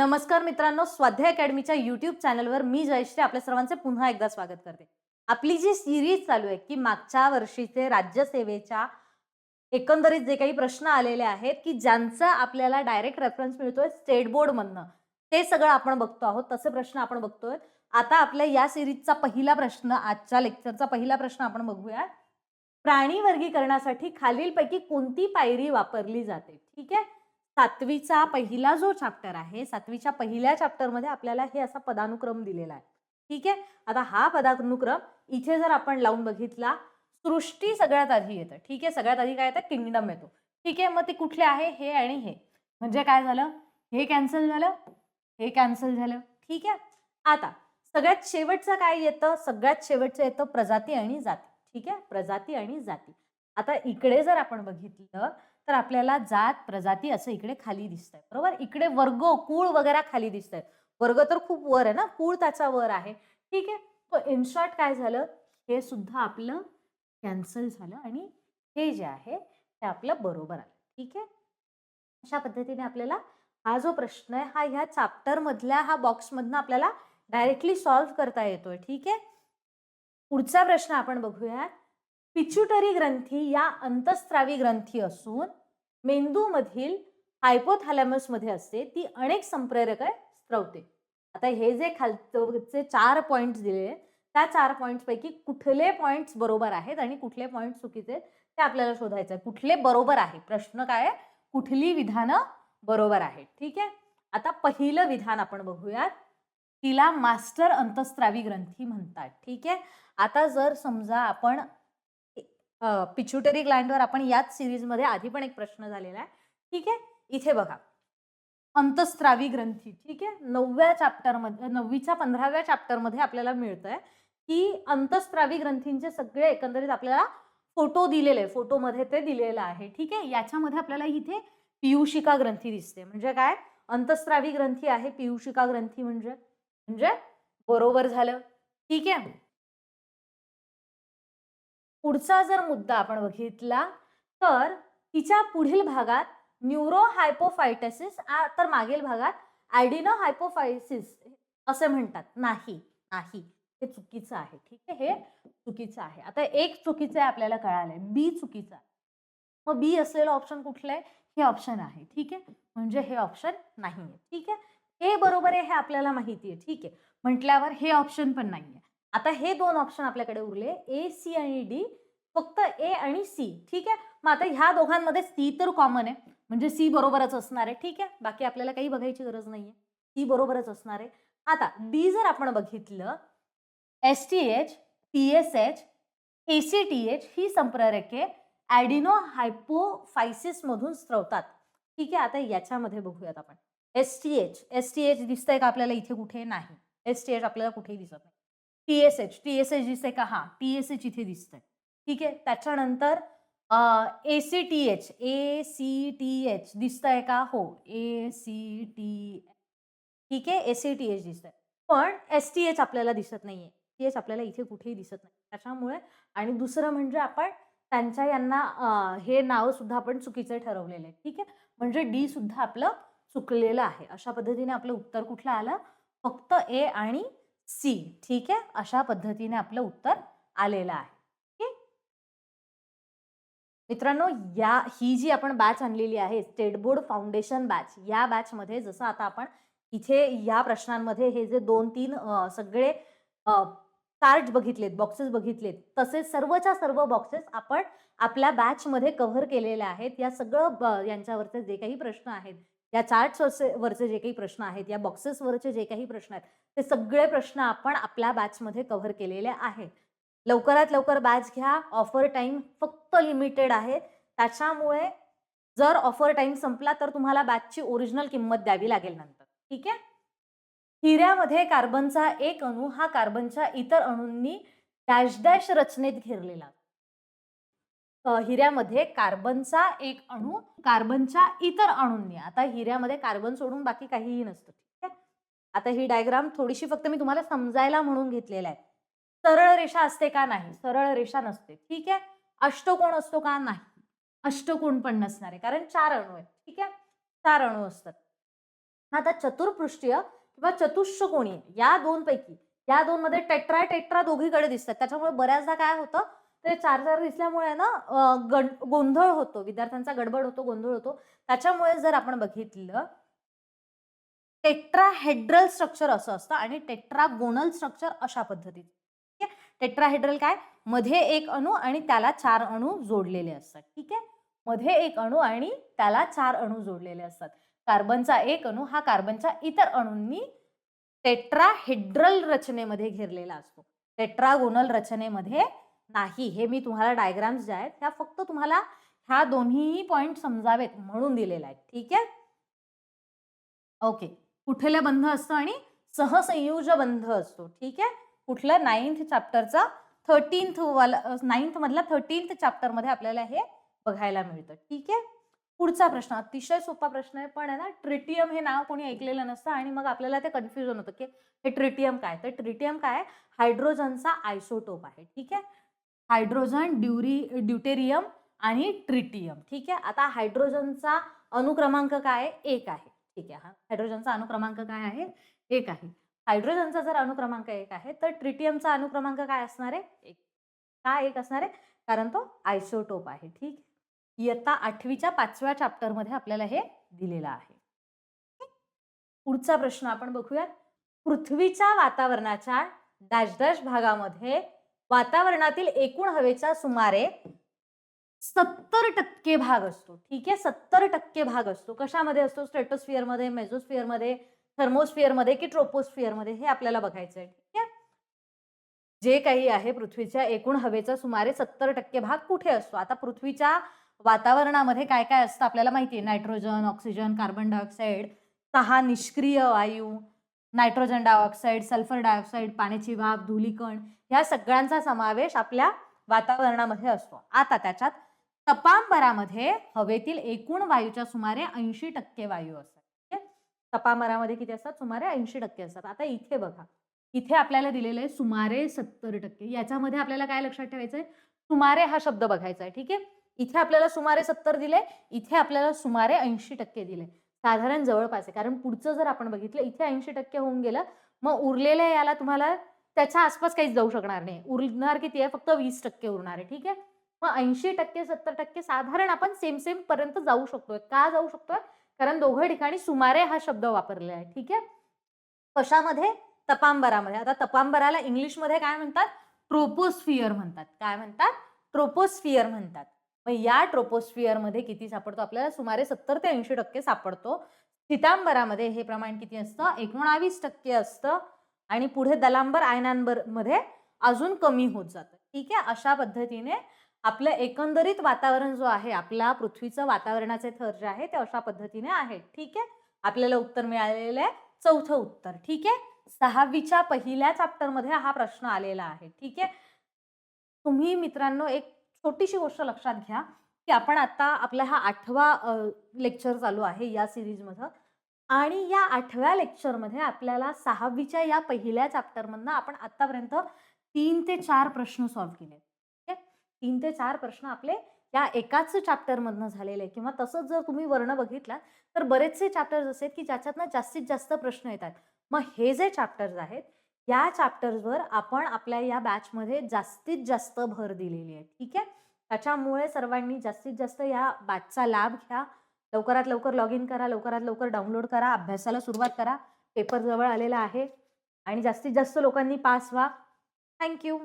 नमस्कार मित्रांनो स्वाध्याय अकॅडमीच्या युट्यूब चॅनलवर मी जयश्री आपल्या सर्वांचे पुन्हा एकदा स्वागत करते. आपली जी सिरीज चालू आहे की मागच्या वर्षीचे राज्यसेवेच्या एकंदरीत जे काही प्रश्न आलेले आहेत की ज्यांचा आपल्याला डायरेक्ट रेफरन्स मिळतोय स्टेट बोर्डमधनं ते सगळं आपण बघतो आहोत तसे प्रश्न आपण बघतोय. आता आपल्या या सिरीजचा पहिला प्रश्न आजच्या लेक्चरचा पहिला प्रश्न आपण बघूया प्राणी वर्गीकरणासाठी खालीलपैकी कोणती पायरी वापरली जाते? ठीक आहे? सातवीचा पहिला जो चॅप्टर आहे सातवीच्या पहिल्या चॅप्टरमध्ये आपल्याला हे असा पदानुक्रम दिलेला आहे. ठीक आहे? आता हा पदानुक्रम इथे जर आपण लावून बघितला सृष्टी सगळ्यात आधी येतं. ठीक आहे? सगळ्यात आधी काय येतं? किंगडम येतो. ठीक आहे? मग ते कुठले आहे? हे आणि हे. म्हणजे काय झालं? हे कॅन्सल झालं? हे कॅन्सल झालं? ठीक आहे? आता सगळ्यात शेवटचं काय येतं? सगळ्यात शेवटचं येतं प्रजाती आणि जाती. ठीक आहे? प्रजाती आणि जाती. आता इकडे जर आपण बघितलं तर आपल्याला जात प्रजाती असं इकडे खाली दिसत आहे बरोबर? इकडे वर्ग कुळ वगैरे खाली दिसत आहेत वर्ग तर खूप वर आहे ना? कुळ त्याचा वर आहे. ठीक आहे? तो इन शॉर्ट काय झालं? हे सुद्धा आपलं कॅन्सल झालं आणि हे जे आहे ते आपलं बरोबर आलं. ठीक आहे? अशा पद्धतीने आपल्याला हा जो प्रश्न आहे हा ह्या चॅप्टर मधल्या हा बॉक्स मधनं आपल्याला डायरेक्टली सॉल्व्ह करता येतोय. ठीक आहे? पुढचा प्रश्न आपण बघूया. पिच्युटरी ग्रंथी या अंतस्त्रावी ग्रंथी असून मेंदूमधील हायपोथॅलॅमसमध्ये असते ती अनेक संप्रेरक स्त्रवते. आता हे जे खालचे चार पॉईंट्स दिले त्या चार पॉईंट्सपैकी कुठले पॉईंट्स बरोबर आहेत आणि कुठले पॉईंट चुकीचे ते आपल्याला शोधायचं आहे. कुठले बरोबर आहे? प्रश्न काय आहे? कुठली विधानं बरोबर आहेत? ठीक आहे? आता पहिलं विधान आपण बघूयात. तिला मास्टर अंतस्त्रावी ग्रंथी म्हणतात. ठीक आहे? आता जर समजा आपण पिच्युटरी ग्लँडवर आपण याच सिरीजमध्ये आधी पण एक प्रश्न झालेला आहे. ठीक आहे? इथे बघा. अंतस्त्रावी ग्रंथी. ठीक आहे? नवव्या चॅप्टरमध्ये नववीच्या पंधराव्या चॅप्टरमध्ये आपल्याला मिळतंय की अंतस्त्रावी ग्रंथींचे सगळे एकंदरीत आपल्याला फोटो दिलेले फोटोमध्ये ते दिलेलं आहे. ठीक आहे? याच्यामध्ये आपल्याला इथे पियुषिका ग्रंथी दिसते. म्हणजे काय? अंतस्त्रावी ग्रंथी आहे पियुषिका ग्रंथी म्हणजे. म्हणजे बरोबर झालं. ठीक आहे? पुढचा जर मुद्दा आपण बघितला तर तिच्या पुढील भागात न्यूरो हायपोफायटसिस तर मागील भागात ॲडिनो हायपोफायसिस असे म्हणतात. नाही नाही. हे चुकीचं आहे ठीक आहे? हे चुकीचं आहे. आता एक चुकीचं आहे आपल्याला कळालंय. बी चुकीचं आहे. मग बी असलेलं ऑप्शन कुठलं आहे? हे ऑप्शन आहे ठीक आहे? म्हणजे हे ऑप्शन नाही आहे ठीक आहे? हे बरोबर आहे हे आपल्याला माहिती आहे ठीक आहे? म्हटल्यावर हे ऑप्शन पण नाही आहे आता हे दोन ऑप्शन आपल्याकडे उरले ए सी आणि डी फक्त ए आणि सी ठीक आहे? मग आता ह्या दोघांमध्ये सी तर कॉमन आहे. म्हणजे सी बरोबरच असणार आहे ठीक आहे? बाकी आपल्याला काही बघायची गरज नाहीये. सी बरोबरच असणार आहे. आता डी जर आपण बघितलं S T H T S H A C T H ही संप्रेरके ॲडिनो हायपोफायसिस मधून स्त्रवतात ठीक आहे? आता याच्यामध्ये बघूयात आपण. S T H S T H दिसतंय का आपल्याला इथे कुठे? नाही. एस टी एच आपल्याला कुठेही दिसत नाही. T S H T S H दिसते का हा टी एस एच इथे दिसतंय. ठीक आहे? त्याच्यानंतर A C T H A C T H दिसतंय का? हो ए सी टी ठीक आहे? ए सी टी एच दिसतंय. पण एस टी एच आपल्याला दिसत नाहीये. टी एच आपल्याला इथे कुठेही दिसत नाही. त्याच्यामुळे आणि दुसरं म्हणजे आपण त्यांच्या यांना हे नाव सुद्धा आपण चुकीचं ठरवलेलं आहे. ठीक आहे? म्हणजे डी सुद्धा आपलं चुकलेलं आहे. अशा पद्धतीने आपलं उत्तर कुठलं आलं? फक्त ए आणि सी. ठीक आहे? अशा पद्धतीने आपलं उत्तर आलेलं आहे. मित्रांनो या ही जी आपण बॅच आणलेली आहे स्टेट बोर्ड फाउंडेशन बॅच या बॅचमध्ये जसं आता आपण इथे या प्रश्नांमध्ये हे जे दोन तीन सगळे कार्ड बघितलेत बॉक्सेस बघितलेत तसेच सर्वच्या सर्व बॉक्सेस आपण आपल्या बॅचमध्ये कव्हर केलेले आहेत. या सगळं यांच्यावरचे जे काही प्रश्न आहेत या चार्ट्स वरचे जे काही प्रश्न आहेत या बॉक्सेसवरचे जे काही प्रश्न आहेत ते सगळे प्रश्न आपण आपल्या बॅचमध्ये कव्हर केलेले आहेत. लवकरात लवकर बॅच घ्या. ऑफर टाईम फक्त लिमिटेड आहे. त्याच्यामुळे जर ऑफर टाईम संपला तर तुम्हाला बॅचची ओरिजिनल किंमत द्यावी लागेल नंतर. ठीक आहे? हिऱ्यामध्ये कार्बनचा एक अणू हा कार्बनच्या इतर अणूंनी डॅश डॅश रचनेत घेरलेला. हिऱ्यामध्ये कार्बनचा एक अणू कार्बनच्या इतर अणूंनी. आता हिऱ्यामध्ये कार्बन सोडून बाकी काहीही नसतं ठीक आहे? आता ही डायग्राम थोडीशी फक्त मी तुम्हाला समजायला म्हणून घेतलेला आहे. सरळ रेषा असते का नाही? सरळ रेषा नसते ठीक आहे? अष्टकोण असतो का नाही? अष्टकोण पण नसणार आहे कारण चार अणू आहेत ठीक आहे? चार अणू असतात. आता चतुर्पृष्ठीय किंवा चतुष्कोणी या दोन पैकी या दोन मध्ये टेट्रा टेट्रा दोघीकडे दिसतात. त्याच्यामुळे बऱ्याचदा काय होतं? ते चार चार दिसल्यामुळे ना गड- गोंधळ होतो. विद्यार्थ्यांचा गडबड होतो गोंधळ होतो. त्याच्यामुळे जर आपण बघितलं टेट्राहेड्रल स्ट्रक्चर असं असतं आणि टेट्रागोनल स्ट्रक्चर अशा पद्धतीत टेट्राहेड्रल काय? मध्ये एक अणू आणि त्याला चार अणू जोडलेले असतात. ठीक आहे? मध्ये एक अणू आणि त्याला चार अणू जोडलेले असतात. कार्बनचा एक अणू हा कार्बनच्या इतर अणूंनी टेट्राहेड्रल रचनेमध्ये घेरलेला असतो. टेट्रागोनल रचनेमध्ये नाही हे मी तुम्हाला डायग्राम्स ज्या आहेत त्या फक्त तुम्हाला ह्या दोन्हीही पॉईंट समजावेत म्हणून दिलेल्या आहेत. ठीक आहे? ओके कुठले बंध असतो आणि सहसंयोज बंध असतो. ठीक आहे? कुठल्या नाईन्थ चॅप्टरचा थर्टीन्थ वाला नाईन्थ मधला थर्टीन्थ चॅप्टरमध्ये आपल्याला हे बघायला मिळतं. ठीक आहे? पुढचा प्रश्न अतिशय सोपा प्रश्न आहे पण आहे ना ट्रिटियम हे नाव कोणी ऐकलेलं नसतं आणि मग आपल्याला ते कन्फ्युजन होतं की हे ट्रिटियम काय? तर ट्रिटियम काय? हायड्रोजनचा आयसोटोप आहे. ठीक आहे? हायड्रोजन ड्युरी ड्युटेरियम आणि ट्रिटियम. ठीक आहे? आता हायड्रोजनचा अनुक्रमांक काय? आहे? एक आहे. ठीक आहे हा. हायड्रोजनचा अनुक्रमांक काय आहे? एक आहे. हायड्रोजनचा जर अनुक्रमांक एक आहे तर ट्रिटियमचा अनुक्रमांक काय असणार आहे? एक. का एक असणार आहे? कारण तो आयसोटोप आहे. ठीक इयत्ता आठवीच्या पाचव्या चॅप्टरमध्ये आपल्याला हे दिलेलं आहे. पुढचा प्रश्न आपण बघूयात. पृथ्वीच्या वातावरणाच्या डॅश डॅश भागामध्ये वातावरणातील एकूण हवेचा सुमारे सत्तर टक्के भाग असतो. ठीक आहे? सत्तर टक्के भाग असतो. कशामध्ये असतो? स्ट्रेटोस्फिअरमध्ये मध्ये थर्मोस्फिअरमध्ये मध्ये मध्ये की ट्रोपोस्फिअरमध्ये? हे आपल्याला बघायचं आहे. ठीक आहे? जे काही आहे पृथ्वीच्या एकूण हवेचा सुमारे सत्तर टक्के भाग कुठे असतो? आता पृथ्वीच्या वातावरणामध्ये काय काय असतं आपल्याला माहिती आहे? नायट्रोजन ऑक्सिजन कार्बन डायऑक्साईड सहा निष्क्रिय वायू नायट्रोजन डायऑक्साईड सल्फर डायऑक्साईड पाण्याची वाफ धुलीकण ह्या सगळ्यांचा समावेश आपल्या वातावरणामध्ये असतो. आता त्याच्यात तपांबरामध्ये हवेतील एकूण वायूच्या सुमारे ऐंशी टक्के वायू असतात. ठीक आहे? तपांबरामध्ये किती असतात? सुमारे ऐंशी टक्के असतात. आता इथे बघा. इथे आपल्याला दिलेलं आहे सुमारे सत्तर टक्के. याच्यामध्ये आपल्याला काय लक्षात ठेवायचं आहे सुमारे हा शब्द बघायचा आहे. ठीक आहे? इथे आपल्याला सुमारे सत्तर दिले. इथे आपल्याला सुमारे ऐंशी टक्के दिले. साधारण जवळपास आहे. कारण पुढचं जर आपण बघितलं इथे ऐंशी टक्के होऊन गेलं मग उरलेल्या याला तुम्हाला त्याच्या आसपास काहीच जाऊ शकणार नाही. उरणार किती आहे? फक्त वीस टक्के उरणार आहे. ठीक आहे? मग ऐंशी टक्के सत्तर टक्के साधारण आपण सेम सेम पर्यंत जाऊ शकतोय. का जाऊ शकतोय? कारण दोघं ठिकाणी सुमारे हा शब्द वापरलेला आहे. ठीक आहे? कशामध्ये? तपांबरामध्ये. आता तपांबराला इंग्लिशमध्ये काय म्हणतात? ट्रोपोस्फियर म्हणतात. काय म्हणतात? ट्रोपोस्फियर म्हणतात. मग या ट्रोपोस्फिअरमध्ये किती सापडतो? आपल्याला सुमारे सत्तर ते ऐंशी टक्के सापडतो. सितांबरामध्ये हे प्रमाण किती असतं? एकोणावीस टक्के असतं. आणि पुढे दलांबर आयनांबरमध्ये अजून कमी होत जातं. ठीक आहे? अशा पद्धतीने आपलं एकंदरीत वातावरण जो आहे आपल्या पृथ्वीचं वातावरणाचे थर जे आहे ते अशा पद्धतीने आहे. ठीक आहे? आपल्याला उत्तर मिळालेलं आहे. चौथं उत्तर. ठीक आहे? सहावीच्या पहिल्या चॅप्टरमध्ये हा प्रश्न आलेला आहे. ठीक आहे? तुम्ही मित्रांनो एक छोटीशी गोष्ट लक्षात घ्या की आपण आता आपला हा आठवा लेक्चर चालू आहे या सिरीजमधं आणि या आठव्या लेक्चरमध्ये आपल्याला सहावीच्या या पहिल्या चॅप्टरमधनं आपण आतापर्यंत तीन ते चार प्रश्न सॉल्व्ह केले. ठीक आहे तीन ते चार प्रश्न आपले या एकाच चॅप्टरमधनं झालेले किंवा तसंच जर तुम्ही वर्ण बघितला तर बरेचसे चॅप्टर्स असे आहेत की ज्याच्यातनं जास्तीत जास्त प्रश्न येतात. मग हे जे चॅप्टर्स आहेत या चॅप्टर्सवर आपण आपल्या या बॅचमध्ये जास्तीत जास्त भर दिलेली आहे. ठीक आहे? त्याच्यामुळे सर्वांनी जास्तीत जास्त या बॅचचा लाभ घ्या. लवकरात लवकर लॉग इन करा लवकरात लवकर डाउनलोड करा अभ्यासाला सुरुवात करा. पेपर जवळ आलेला आहे. आणि जास्तीत जास्त लोकांनी पास व्हा. थँक्यू